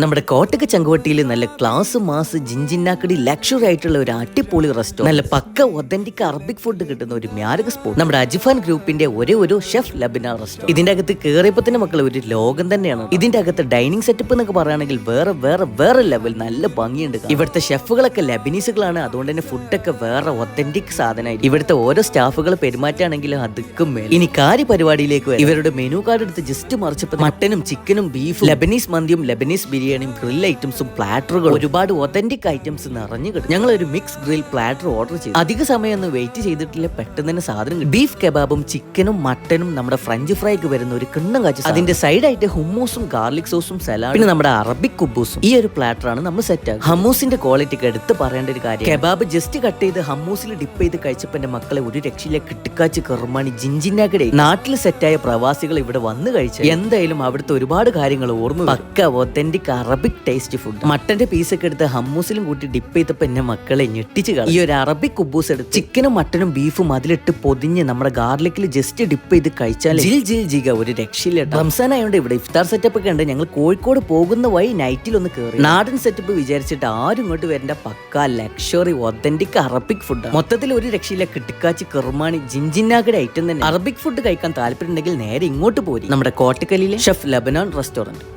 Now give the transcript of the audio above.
നമ്മുടെ കോട്ടക്ക ചങ്കുവട്ടിയിൽ നല്ല class mass ജിഞ്ചിന്നാക്കടി luxury ആയിട്ടുള്ള ഒരു അടിപൊളി റെസ്റ്റോ നല്ല പക്ക ഒതന്റിക് അറബിക് ഫുഡ് കിട്ടുന്ന ഒരു മ്യാരക സ്പോട്ട് നമ്മുടെ അജിഫാൻ ഗ്രൂപ്പിന്റെ ഒരേ ഒരു ഷെഫ് ലബിന റെസ്റ്റോ ഇതിന്റെ അകത്ത് കേറിയപ്പോ തന്നെ മക്കൾ ഒരു ലോകം തന്നെയാണ്. ഇതിന്റെ അകത്ത് ഡൈനിങ് സെറ്റപ്പ് എന്നൊക്കെ പറയുകയാണെങ്കിൽ വേറെ വേറെ വേറെ ലെവൽ നല്ല ഭംഗിയുണ്ട്. ഇവിടുത്തെ ഷെഫുകളൊക്കെ ലബിനീസുകളാണ്. അതുകൊണ്ട് തന്നെ ഫുഡൊക്കെ വേറെ ഒതന്റിക് സാധനമായിരിക്കും. ഇവിടുത്തെ ഓരോ സ്റ്റാഫുകൾ പെരുമാറ്റാണെങ്കിലും അതുക്കും ഇനി കാര്യ പരിപാടിയിലേക്ക് വരാം. ഇവരുടെ മെനു കാർഡ് എടുത്ത് ജസ്റ്റ് മറിച്ചപ്പോൾ മട്ടനും ചിക്കനും ബീഫും ലബനീസ് മന്തിയും ലബനീസ് ബിരിയാണിയും ഗ്രിൽ ഐറ്റംസും പ്ലാറ്ററുകളും ഒരുപാട് ഒതന്റിക് ഐറ്റംസ് നിറഞ്ഞു കിട്ടും. ഞങ്ങൾ ഒരു മിക്സ് ഗ്രിൽ പ്ലാറ്റർ ഓർഡർ ചെയ്തു. അധിക സമയം ഒന്നും വെയിറ്റ് ചെയ്തിട്ടില്ല. പെട്ടെന്ന് തന്നെ സാധനം. ബീഫ് കബാബും ചിക്കനും മട്ടനും നമ്മുടെ ഫ്രഞ്ച് ഫ്രൈക്ക് വരുന്ന ഒരു കിണ്ണം കാച്ച അതിന്റെ സൈഡായിട്ട് ഹുമ്മൂസും ഗാർലിക് സോസും സലാഡ് പിന്നെ നമ്മുടെ അറബിക് കുബൂസും ഈ ഒരു പ്ലാറ്ററാണ് നമ്മൾ സെറ്റ് ആക്കുക ഹമ്മൂസിന്റെ ക്വാളിറ്റിക്ക് എടുത്ത് പറയേണ്ട ഒരു കാര്യം. കബാബ് ജസ്റ്റ് കട്ട് ചെയ്ത് ഹമ്മൂസിൽ ഡിപ്പ് ചെയ്ത് കഴിച്ചപ്പോൾ എന്റെ മക്കളെ ഒരു രക്ഷയിലെ കിട്ടിക്കാച്ച് കെറുമാണി ജിഞ്ചിനാക്കടെ നാട്ടിൽ സെറ്റായ പ്രവാസികൾ ഇവിടെ വന്നു കഴിച്ചു എന്തായാലും അവിടുത്തെ ഒരുപാട് കാര്യങ്ങൾ ഓർമ്മ pucca authentic Arabic taste food മട്ടന്റെ പീസൊക്കെ എടുത്ത് ഹമ്മൂസിലും കൂട്ടി ഡിപ്പ് ചെയ്തപ്പോ എന്നെ മക്കളെ ഞെട്ടിച്ച് കളഞ്ഞു. ഈ ഒരു അറബിക് കുബൂസ് എടുത്ത് ചിക്കനും മട്ടനും ബീഫും അതിലിട്ട് പൊതിഞ്ഞ് നമ്മുടെ ഗാർലിക്കിൽ ജസ്റ്റ് ഡിപ്പ് ചെയ്ത് കഴിച്ചാൽ ജിൽ ജിൽ ജിക ഒരു രക്ഷയില്ല റംസാൻ ആയതുകൊണ്ട് ഇവിടെ ഇഫ്താർ സെറ്റപ്പ് ഒക്കെ ഉണ്ട്. ഞങ്ങൾ കോഴിക്കോട് പോകുന്ന വഴി നൈറ്റിൽ ഒന്ന് കയറി നാടൻ സെറ്റപ്പ് വിചാരിച്ചിട്ട് ആരും ഇങ്ങോട്ട് വരേണ്ട pucca luxury authentic Arabic food മൊത്തത്തിൽ ഒരു രക്ഷയില്ല. കിട്ടിക്കാച്ചി കെർമാണി ജിഞ്ചിന്നാഗഡ് ഐറ്റം തന്നെ. അറബിക് ഫുഡ് കഴിക്കാൻ താല്പര്യം ഉണ്ടെങ്കിൽ നേരെ ഇങ്ങോട്ട് പോരി. നമ്മുടെ കോട്ടക്കലിലെ ഷെഫ് ലബനാൻ റെസ്റ്റോറന്റ്.